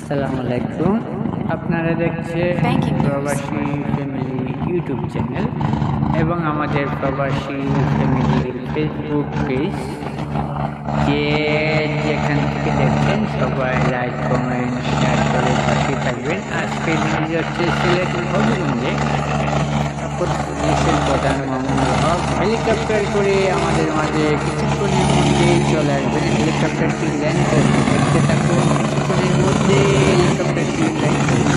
আসসালামু আলাইকুম। আপনারা দেখছেন. প্রবাসী ফ্যামিলি ইউটিউব চ্যানেল এবং আমাদের প্রবাসী ফ্যামিলির ফেসবুক পেজ। যে যেখান থেকে দেখছেন সবাই লাইক কমেন্ট শেয়ার করে পাশে থাকবেন। আজকে নিউজ হচ্ছে সিলেট হবিগঞ্জে পুলিশের প্রধান মামুনুল হক। হেলিকপ্টার করে আমাদের মাঝে কিছুক্ষণের মধ্যেই চলে আসবেন। হেলিকপ্টারটি ল্যান্ড করবে দেখতে থাকুন কিছুক্ষণের মধ্যে হেলিকপ্টারটি ল্যান্ড করবে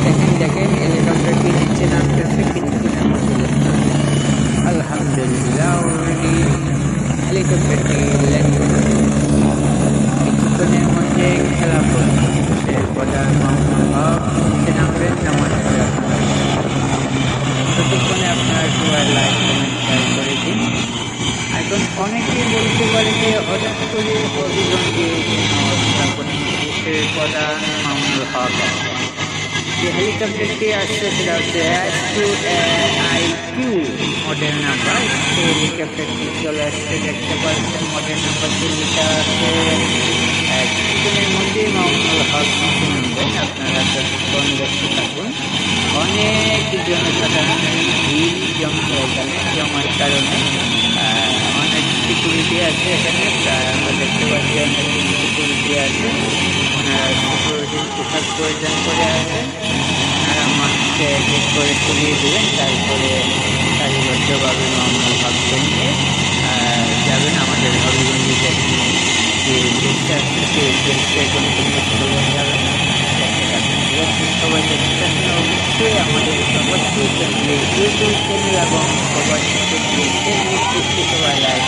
দেখেন দেখেন হেলিকপ্টারটি নিচে নামতেছে land করবে। আলহামদুলিল্লাহ অলরেডি হেলিকপ্টারটি ল্যান্ড কিছুক্ষণের মধ্যে খেলা পুলিশের প্রধান হক নিচে নামবেন নামাজ ততক্ষণে আপনারা সবাই লাইক করে এখন অনেকেই বলতে পারে যে হঠাৎ করে দেশের প্রধান মামুনুল হক হেলিকপ্টারটি আসছে সেটা হচ্ছে S I Q model number সেই হেলিকপ্টারটি চলে আসছে দেখতে পাচ্ছেন মডেল নাম্বারটি লেখা আছে আহ, কিছুক্ষণের মধ্যেই মামুনুল হক নামবেন আপনারা ততক্ষণ দেখতে থাকুন। অনেক জনসাধারণের ভিড় জমছে এখানে জমার কারণে। সিকিউরিটি আছে এখানে আমরা দেখতে পাচ্ছি অনেক সিকিউরিটি আছে। ওনারা পোশাক পরিধান করে আছেন ওনারা মানুষকে এক এক করে সরিয়ে দেবেন তারপরে সারিবদ্ধভাবে মামলা আহ, যাবেন আমাদের হবিগঞ্জে? সবাই দেখতে থাকুন অবশ্যই আমাদের চ্যানেলে ইউটিউব চ্যানেল এবং ফেসবুক সবাই